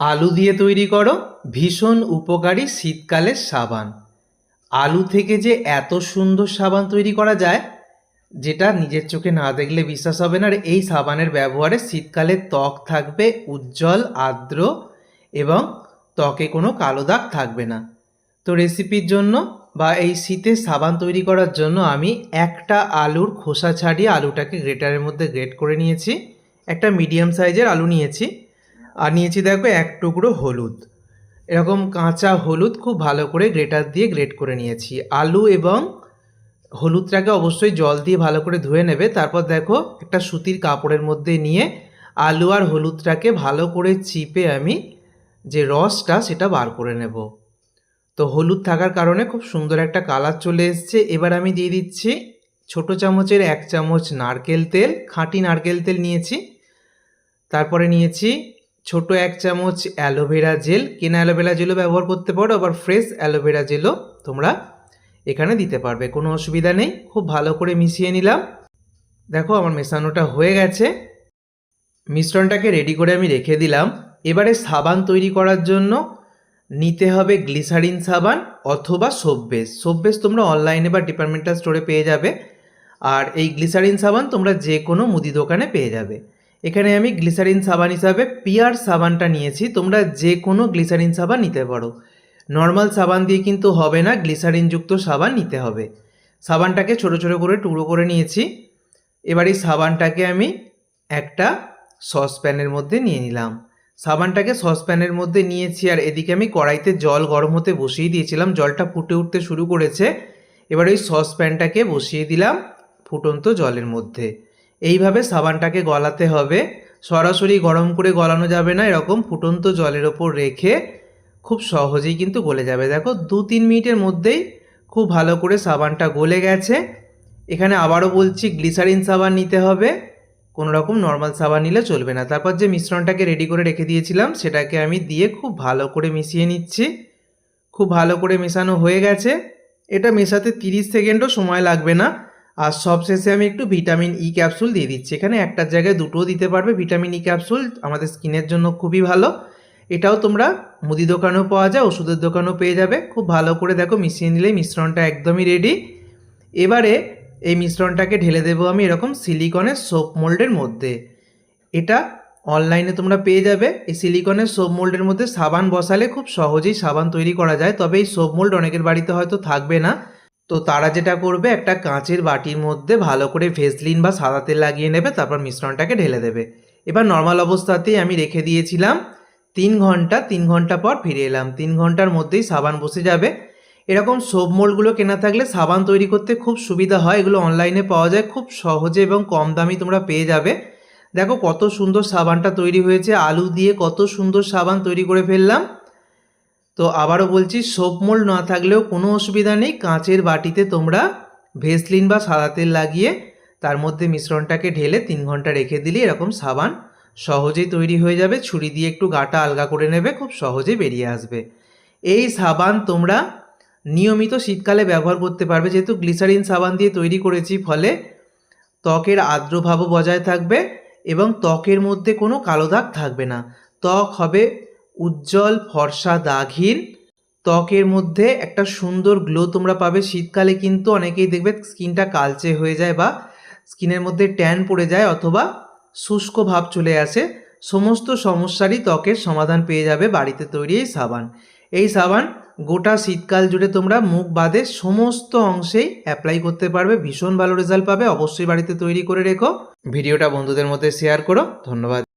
আলু দিয়ে তৈরি করো ভীষণ উপকারী শীতকালের সাবান। আলু থেকে যে এত সুন্দর সাবান তৈরি করা যায়, যেটা নিজের চোখে না দেখলে বিশ্বাস হবে না। আর এই সাবানের ব্যবহারে শীতকালে ত্বক থাকবে উজ্জ্বল, আর্দ্র এবং ত্বকে কোনো কালো দাগ থাকবে না। তো রেসিপির জন্য বা এই শীতে সাবান তৈরি করার জন্য আমি একটা আলুর খোসা ছাড়িয়ে আলুটাকে গ্রেটারের মধ্যে গ্রেট করে নিয়েছি। একটা মিডিয়াম সাইজের আলু নিয়েছি। আর নিয়েছি দেখো এক টুকরো হলুদ। এরকম কাঁচা হলুদ খুব ভালো করে গ্রেটার দিয়ে গ্রেট করে নিয়েছি। আলু এবং হলুদটাকে অবশ্যই জল দিয়ে ভালো করে ধুয়ে নেবে। তারপর দেখো একটা সুতির কাপড়ের মধ্যে নিয়ে আলু আর হলুদটাকে ভালো করে চিপে আমি যে রসটা সেটা বার করে নেব। তো হলুদ থাকার কারণে খুব সুন্দর একটা কালার চলে এসছে। এবার আমি দিয়ে দিচ্ছি ছোট চামচের এক চামচ নারকেল তেল, খাঁটি নারকেল তেল নিয়েছি। তারপরে নিয়েছি ছোট এক চামচ অ্যালোভেরা জেল কেনা অ্যালোভেরা জেলও ব্যবহার করতে পারো? আবার ফ্রেশ অ্যালোভেরা জেলও তোমরা এখানে দিতে পারবে, কোনো অসুবিধা নেই। খুব ভালো করে মিশিয়ে নিলাম। দেখো আমার মেশানোটা হয়ে গেছে। মিশ্রণটাকে রেডি করে আমি রেখে দিলাম। এবারে সাবান তৈরি করার জন্য নিতে হবে গ্লিসারিন সাবান অথবা সোপ বেস তোমরা অনলাইনে বা ডিপার্টমেন্টাল স্টোরে পেয়ে যাবে। আর এই গ্লিসারিন সাবান তোমরা যে কোনো মুদি দোকানে পেয়ে যাবে। এখানে আমি গ্লিসারিন সাবান হিসাবে পিয়ার সাবানটা নিয়েছি। তোমরা যে কোনো গ্লিসারিন সাবান নিতে পারো। নর্মাল সাবান দিয়ে কিন্তু হবে না, গ্লিসারিনযুক্ত সাবান নিতে হবে। সাবানটাকে ছোট ছোট করে টুকরো করে নিয়েছি। এবার এই সাবানটাকে আমি একটা সসপ্যানের মধ্যে নিয়ে নিলাম। সাবানটাকে সসপ্যানের মধ্যে নিয়েছি আর এদিকে আমি কড়াইতে জল গরম হতে বসিয়ে দিয়েছিলাম। জলটা ফুটে উঠতে শুরু করেছে। এবার ওই সসপ্যানটাকে বসিয়ে দিলাম ফুটন্ত জলের মধ্যে। এইভাবে সাবানটাকে গলাতে হবে। সরাসরি গরম করে গলানো যাবে না, এরকম ফুটন্ত জলের ওপর রেখে খুব সহজেই কিন্তু গলে যাবে। দেখো দু তিন মিনিটের মধ্যেই খুব ভালো করে সাবানটা গলে গেছে। এখানে আবারও বলছি, গ্লিসারিন সাবান নিতে হবে। কোনো রকম নর্মাল সাবান নিলে চলবে না। তারপর যে মিশ্রণটাকে রেডি করে রেখে দিয়েছিলাম, সেটাকে আমি দিয়ে খুব ভালো করে মিশিয়ে নিচ্ছি। খুব ভালো করে মেশানো হয়ে গেছে। এটা মেশাতে তিরিশ সেকেন্ডও সময় লাগবে না। আর সবশেষে আমি একটু ভিটামিন ই ক্যাপসুল দিয়ে দিচ্ছি। এখানে একটার জায়গায় দুটোও দিতে পারবে। ভিটামিন ই ক্যাপসুল আমাদের স্কিনের জন্য খুবই ভালো। এটাও তোমরা মুদি দোকানেও পাওয়া যায়, ওষুধের দোকানেও পেয়ে যাবে। খুব ভালো করে দেখো, মিশিয়ে নিলেই মিশ্রণটা একদমই রেডি এবারে এই মিশ্রণটাকে ঢেলে দেবো আমি এরকম সিলিকনের সোপ মোল্ডের মধ্যে। এটা অনলাইনে তোমরা পেয়ে যাবে। এই সিলিকনের সোপ মোল্ডের মধ্যে সাবান বসালে খুব সহজেই সাবান তৈরি করা যায়। তবে এই সোপ মোল্ড অনেকের বাড়িতে হয়তো থাকবে না। তো তারা যেটা করবে, একটা কাঁচের বাটির মধ্যে ভালো করে ভেসলিন বা সাদা তেল লাগিয়ে নেবে, তারপর মিশ্রণটাকে ঢেলে দেবে। এবার নর্মাল অবস্থাতেই আমি রেখে দিয়েছিলাম তিন ঘণ্টা তিন ঘণ্টা পর ফিরে এলাম। তিন ঘণ্টার মধ্যেই সাবান বসে যাবে। এরকম সোপ মোলগুলো কেনা থাকলে সাবান তৈরি করতে খুব সুবিধা হয়। এগুলো অনলাইনে পাওয়া যায়, খুব সহজে এবং কম দামি তোমরা পেয়ে যাবে। দেখো কত সুন্দর সাবানটা তৈরি হয়েছে। আলু দিয়ে কত সুন্দর সাবান তৈরি করে ফেললাম। তো আবারও বলছি, সোপ মোল্ড না থাকলেও কোনো অসুবিধা নেই। কাঁচের বাটিতে তোমরা ভেসলিন বা সাদা তেল লাগিয়ে তার মধ্যে মিশ্রণটাকে ঢেলে তিন ঘণ্টা রেখে দিলে এরকম সাবান সহজেই তৈরি হয়ে যাবে। ছুরি দিয়ে একটু গাটা আলগা করে নেবে, খুব সহজেই বেরিয়ে আসবে। এই সাবান তোমরা নিয়মিত শীতকালে ব্যবহার করতে পারবে। যেহেতু গ্লিসারিন সাবান দিয়ে তৈরি করেছি, ফলে ত্বকের আর্দ্রভাবও বজায় থাকবে এবং ত্বকের মধ্যে কোনো কালো দাগ থাকবে না। ত্বক হবে উজ্জ্বল ফর্সা দাগহীন ত্বকের মধ্যে একটা সুন্দর গ্লো তোমরা পাবে। শীতকালে কিন্তু অনেকেই দেখবে স্কিনটা কালচে হয়ে যায় বা স্কিনের মধ্যে ট্যান পড়ে যায় অথবা শুষ্ক ভাব চলে আসে। সমস্ত সমস্যারই ত্বকের সমাধান পেয়ে যাবে বাড়িতে তৈরি এই সাবান। এই সাবান গোটা শীতকাল জুড়ে তোমরা মুখ বাদে সমস্ত অংশেই অ্যাপ্লাই করতে পারবে। ভীষণ ভালো রেজাল্ট পাবে। অবশ্যই বাড়িতে তৈরি করে রেখো। ভিডিওটা বন্ধুদের মধ্যে শেয়ার করো। ধন্যবাদ।